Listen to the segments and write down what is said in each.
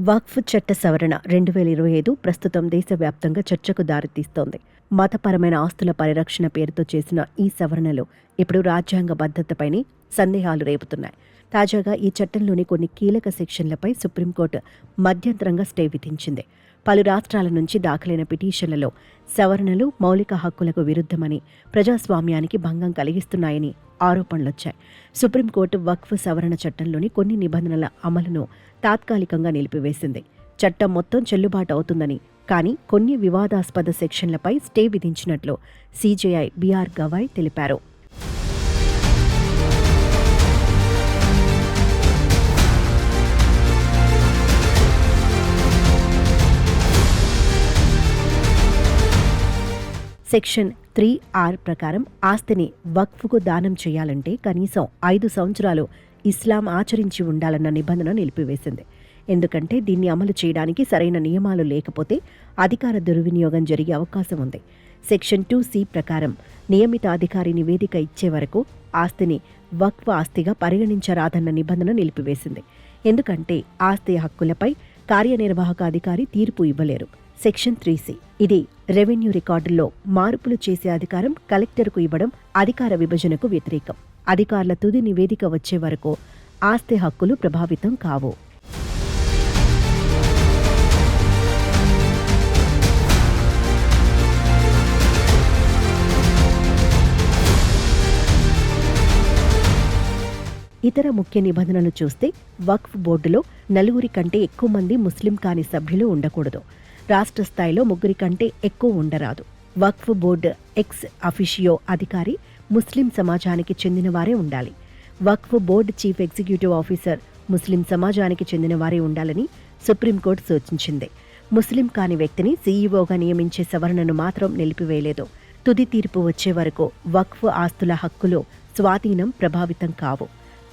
వక్ఫ్ చట్ట సవరణ రెండు వేల ఇరవై ఐదు ప్రస్తుతం దేశవ్యాప్తంగా చర్చకు దారితీస్తోంది. మతపరమైన ఆస్తుల పరిరక్షణ పేరుతో చేసిన ఈ సవరణలు ఇప్పుడు రాజ్యాంగ భద్రతపైనే సందేహాలు రేపుతున్నాయి. తాజాగా ఈ చట్టంలోని కొన్ని కీలక సెక్షన్లపై సుప్రీంకోర్టు మధ్యంతరంగా స్టే విధించింది. పలు రాష్ట్రాల నుంచి దాఖలైన పిటిషన్లలో సవరణలు మౌలిక హక్కులకు విరుద్ధమని ప్రజాస్వామ్యానికి భంగం కలిగిస్తున్నాయని ఆరోపణలొచ్చాయి. సుప్రీంకోర్టు వక్ఫ్ సవరణ చట్టంలోని కొన్ని నిబంధనల అమలును తాత్కాలికంగా నిలిపివేసింది. చట్టం మొత్తం చెల్లుబాటు అవుతుందని కానీ కొన్ని వివాదాస్పద సెక్షన్లపై stay విధించినట్లు C J I B R Gavai తెలిపారు. సెక్షన్ త్రీ ఆర్ ప్రకారం ఆస్తిని వక్ఫ్కు దానం చేయాలంటే కనీసం ఐదు సంవత్సరాలు ఇస్లాం ఆచరించి ఉండాలన్న నిబంధన నిలిపివేసింది. ఎందుకంటే దీన్ని అమలు చేయడానికి సరైన నియమాలు లేకపోతే అధికార దుర్వినియోగం జరిగే అవకాశం ఉంది. సెక్షన్ టూ సి ప్రకారం నియమిత అధికారి నివేదిక ఇచ్చే వరకు ఆస్తిని వక్ఫ్ ఆస్తిగా పరిగణించరాదన్న నిబంధన నిలిపివేసింది. ఎందుకంటే ఆస్తి హక్కులపై కార్యనిర్వాహక అధికారి తీర్పు ఇవ్వలేరు. Section three C. ఇది రెవెన్యూ రికార్డుల్లో మార్పులు చేసే అధికారం కలెక్టర్కు ఇవ్వడం అధికార విభజనకు వ్యతిరేకం. అధికారుల తుది నివేదిక వచ్చే వరకు ఆస్తి హక్కులు ప్రభావితం కావు. ఇతర ముఖ్య నిబంధనలు చూస్తే వక్ఫ్ బోర్డులో నలుగురి కంటే ఎక్కువ మంది ముస్లిం కాని సభ్యులు ఉండకూడదు. రాష్ట్ర స్థాయిలో ముగ్గురి కంటే ఎక్కువ ఉండరాదు. వక్ఫ్ బోర్డు ఎక్స్ అఫిషియో అధికారి ముస్లిం సమాజానికి చెందినవారే ఉండాలి. Waqf board chief executive officer Muslim సమాజానికి చెందినవారే ఉండాలని సుప్రీంకోర్టు సూచించింది. ముస్లిం కాని వ్యక్తిని సీఈఓగా నియమించే సవరణను మాత్రం నిలిపివేయలేదు. తుది తీర్పు వచ్చే వరకు వక్ఫ్ ఆస్తుల హక్కులో స్వాధీనం ప్రభావితం కావు.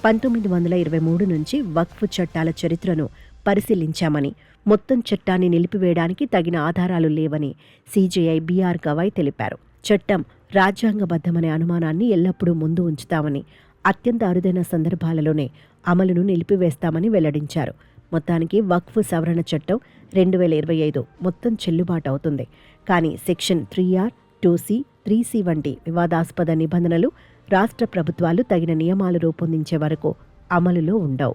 పంతొమ్మిది వందల ఇరవై మూడు నుంచి వక్ఫ్ చట్టాల చరిత్రను పరిశీలించామని మొత్తం చట్టాన్ని నిలిపివేయడానికి తగిన ఆధారాలు లేవని సీజేఐ బీఆర్ గవాయ్ తెలిపారు. చట్టం రాజ్యాంగబద్ధమనే అనుమానాన్ని ఎల్లప్పుడూ ముందు ఉంచుతామని అత్యంత అరుదైన సందర్భాలలోనే అమలును నిలిపివేస్తామని వెల్లడించారు. మొత్తానికి వక్ఫ్ సవరణ చట్టం రెండు వేల ఇరవై ఐదు మొత్తం చెల్లుబాటు అవుతుంది. కానీ section three R two C three C వంటి వివాదాస్పద నిబంధనలు రాష్ట్ర ప్రభుత్వాలు తగిన నియమాలు రూపొందించే వరకు అమలులో ఉండవు.